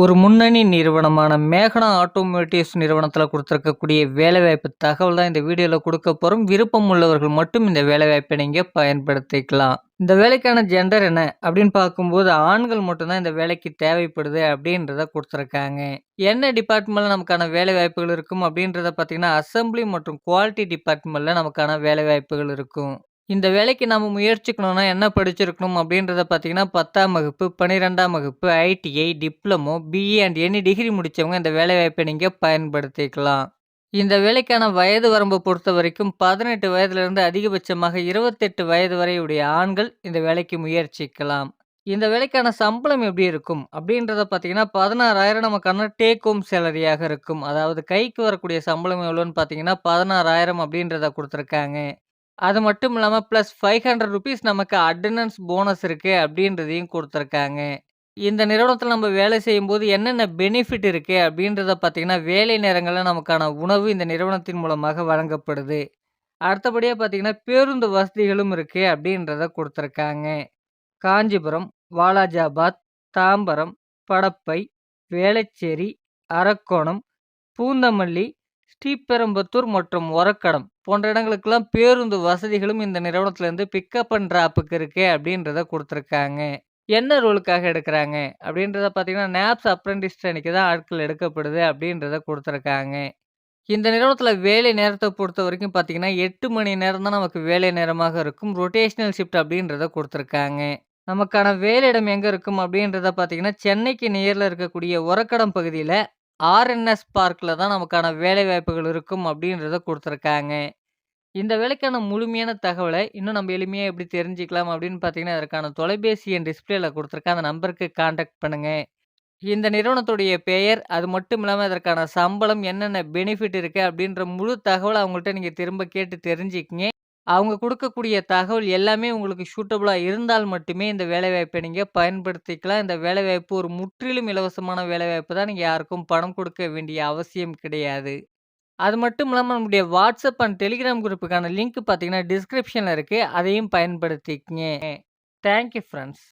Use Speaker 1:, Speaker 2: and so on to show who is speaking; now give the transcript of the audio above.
Speaker 1: ஒரு முன்னணி நிறுவனமான மேகனா ஆட்டோமோட்டிவ்ஸ் நிறுவனத்தில் கொடுத்துருக்கக்கூடிய வேலைவாய்ப்பு தகவல் தான் இந்த வீடியோவில் கொடுக்க போகிறோம் விருப்பம் உள்ளவர்கள் மட்டும் இந்த வேலைவாய்ப்பை நீங்கள் பயன்படுத்திக்கலாம். இந்த வேலைக்கான ஜெண்டர் என்ன அப்படின்னு பார்க்கும்போது, ஆண்கள் மட்டும்தான் இந்த வேலைக்கு தேவைப்படுது அப்படின்றத கொடுத்துருக்காங்க என்ன டிபார்ட்மெண்ட்ல நமக்கான வேலைவாய்ப்புகள் இருக்கும் அப்படின்றத பார்த்தீங்கன்னா, அசம்பிளி மற்றும் குவாலிட்டி டிபார்ட்மெண்ட்ல நமக்கான வேலைவாய்ப்புகள் இருக்கும். இந்த வேலைக்கு நம்ம முயற்சிக்கணும்னா என்ன படிச்சிருக்கணும் அப்படின்றத பார்த்தீங்கன்னா, 10ஆம் வகுப்பு, 12ஆம் வகுப்பு, ITI, diploma, BE and any degree முடித்தவங்க இந்த வேலைவாய்ப்பை நீங்கள் பயன்படுத்திக்கலாம். இந்த வேலைக்கான வயது வரம்பை பொறுத்த வரைக்கும் பதினெட்டு வயதிலிருந்து அதிகபட்சமாக 28 வயது வரையுடைய ஆண்கள் இந்த வேலைக்கு முயற்சிக்கலாம். இந்த வேலைக்கான சம்பளம் எப்படி இருக்கும் அப்படின்றத பார்த்தீங்கன்னா, 16,000 நமக்கான டேக் ஹோம் சேலரியாக இருக்கும். அதாவது கைக்கு வரக்கூடிய சம்பளம் எவ்வளோன்னு பார்த்தீங்கன்னா, 16,000 அப்படின்றத கொடுத்துருக்காங்க அது மட்டும் இல்லாம பிளஸ் ₹500 நமக்கு அட்டண்டன்ஸ் போனஸ் இருக்கு அப்படின்றதையும் கொடுத்துருக்காங்க. இந்த நிறுவனத்தில் நம்ம வேலை செய்யும்போது என்னென்ன பெனிஃபிட் இருக்கு அப்படின்றத பார்த்திங்கன்னா வேலை நேரங்கள்ல நமக்கான உணவு இந்த நிறுவனத்தின் மூலமாக வழங்கப்படுது. அடுத்தபடியா பார்த்திங்கன்னா பேருந்து வசதிகளும் இருக்கு அப்படின்றத கொடுத்துருக்காங்க. காஞ்சிபுரம், வாலாஜாபாத், தாம்பரம், படப்பை, வேளச்சேரி, அரக்கோணம், பூந்தமல்லி, ஸ்ரீபெரும்புத்தூர் மற்றும் ஒரக்கடம். போன்ற இடங்களுக்கெல்லாம் பேருந்து வசதிகளும் இந்த நிறுவனத்திலேருந்து பிக்கப் அண்ட் ட்ராப்புக்கு இருக்கு அப்படின்றத கொடுத்துருக்காங்க. என்ன ரோலுக்காக எடுக்கிறாங்க? அப்படின்றத பார்த்தீங்கன்னா, நேப்ஸ் அப்ரண்டிஸ் அன்னைக்கு தான் ஆட்கள் எடுக்கப்படுது அப்படின்றத கொடுத்துருக்காங்க. இந்த நிறுவனத்தில் வேலை நேரத்தை பொறுத்த வரைக்கும் பார்த்தீங்கன்னா, எட்டு மணி நேரம் தான் நமக்கு வேலை நேரமாக இருக்கும். ரொட்டேஷனல் ஷிஃப்ட் அப்படின்றத கொடுத்துருக்காங்க. நமக்கான வேலையிடம் எங்கே இருக்கும் அப்படின்றத பார்த்தீங்கன்னா, சென்னைக்கு நேரில் இருக்கக்கூடிய உரக்கடம் பகுதியில் ஆர்என்எஸ் பார்க்கில் தான் நமக்கான வேலைவாய்ப்புகள் இருக்கும் அப்படின்றத கொடுத்துருக்காங்க. இந்த வேலைக்கான முழுமையான தகவலை இன்னும் நம்ம எளிமையாக எப்படி தெரிஞ்சுக்கலாம் அப்படின்னு பார்த்தீங்கன்னா, அதற்கான தொலைபேசி எண் டிஸ்பிளேல கொடுத்துருக்க அந்த நம்பருக்கு காண்டாக்ட் பண்ணுங்கள் இந்த நிறுவனத்துடைய பெயர், அது மட்டும் இல்லாமல் அதற்கான சம்பளம், என்னென்ன பெனிஃபிட் இருக்குது அப்படின்ற முழு தகவலை அவங்கள்ட்ட நீங்கள் திரும்ப கேட்டு தெரிஞ்சுக்கிங்க. அவங்க குடுக்கக்கூடிய தகவல் எல்லாமே உங்களுக்கு சூட்டபிளா இருந்தால் மட்டுமே இந்த வேலைவாய்ப்பை நீங்க பயன்படுத்திக்கலாம். இந்த வேலைவாய்ப்பு ஒரு முற்றிலும் இலவசமான வேலைவாய்ப்பு தான். நீங்க யாருக்கும் பணம் கொடுக்க வேண்டிய அவசியம் கிடையாது. அது மட்டும் இல்லாம நம்முடைய வாட்ஸ்அப் அண்ட் டெலிகிராம் குரூப்புக்கான லிங்க் பார்த்தீங்கன்னா, டிஸ்கிரிப்ஷன்ல இருக்கு. அதையும் பயன்படுத்திக்கங்க. Thank you friends.